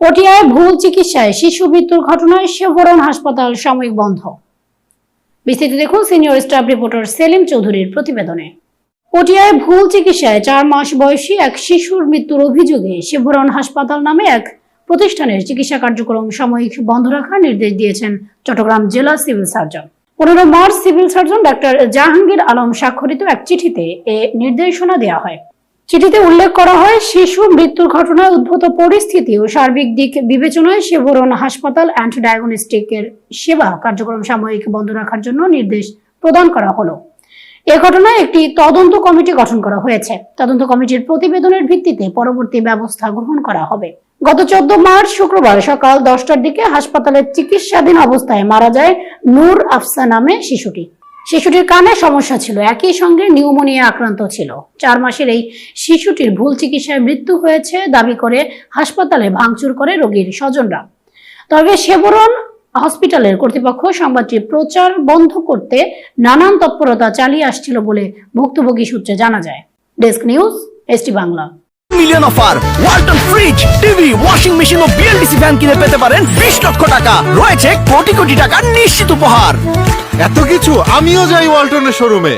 পটিয়ায় ভুল চিকিৎসায় শিশু মৃত্যুর ঘটনায় শেভরন হাসপাতাল সাময়িক বন্ধ। বিস্তারিত দেখুন সিনিয়র স্টাফ রিপোর্টার সেলিম চৌধুরীর প্রতিবেদনে। পটিয়ায় ভুল চিকিৎসায় চার মাস বয়সী এক শিশুর মৃত্যুর অভিযোগে শিবরণ হাসপাতাল নামে এক প্রতিষ্ঠানের চিকিৎসা কার্যক্রম সাময়িক বন্ধ রাখার নির্দেশ দিয়েছেন চট্টগ্রাম জেলা সিভিল সার্জন। পনেরো March civil surgeon doctor Jahangir Alam স্বাক্ষরিত এক চিঠিতে এ নির্দেশনা দেওয়া হয়। চিঠিতে উল্লেখ করা হয়, শিশু মৃত্যুর ঘটনায় উদ্ভূত পরিস্থিতি ও সার্বিক দিক বিবেচনায় সেবরণ হাসপাতাল অ্যান্ড ডায়াগনস্টিকের সেবা কার্যক্রম সাময়িক বন্ধ রাখার জন্য নির্দেশ প্রদান করা হলো। এ ঘটনায় একটি তদন্ত কমিটি গঠন করা হয়েছে। তদন্ত কমিটির প্রতিবেদনের ভিত্তিতে পরবর্তী ব্যবস্থা গ্রহণ করা হবে। গত চোদ্দ মার্চ শুক্রবার সকাল দশটার দিকে হাসপাতালের চিকিৎসাধীন অবস্থায় মারা যায় নূর আফসা নামে শিশুটি। শিশুটির কানে সমস্যা ছিল, একই সঙ্গে নিউমোনিয়া আক্রান্ত ছিল। চার মাসের এই শিশুটির ভুল চিকিৎসায় মৃত্যু হয়েছে দাবি করে হাসপাতালে ভাঙচুর করে রোগীর স্বজনরা। তবে সেবরণ হসপিটালের কর্তৃপক্ষ সংবাদটি প্রচার বন্ধ করতে নানান তৎপরতা চালিয়ে আসছিল বলে ভুক্তভোগী সূত্রে জানা যায়। Desk news, ST Bangla. Million offer Walton fridge TV washing machine ও বিএলডিসি ফ্যান কিনে পেতে পারেন বিশ লক্ষ টাকা। রয়েছে কোটি কোটি টাকার নিশ্চিত উপহার। এত কিছু আমিও যাই ওয়ালটনের শোরুমে।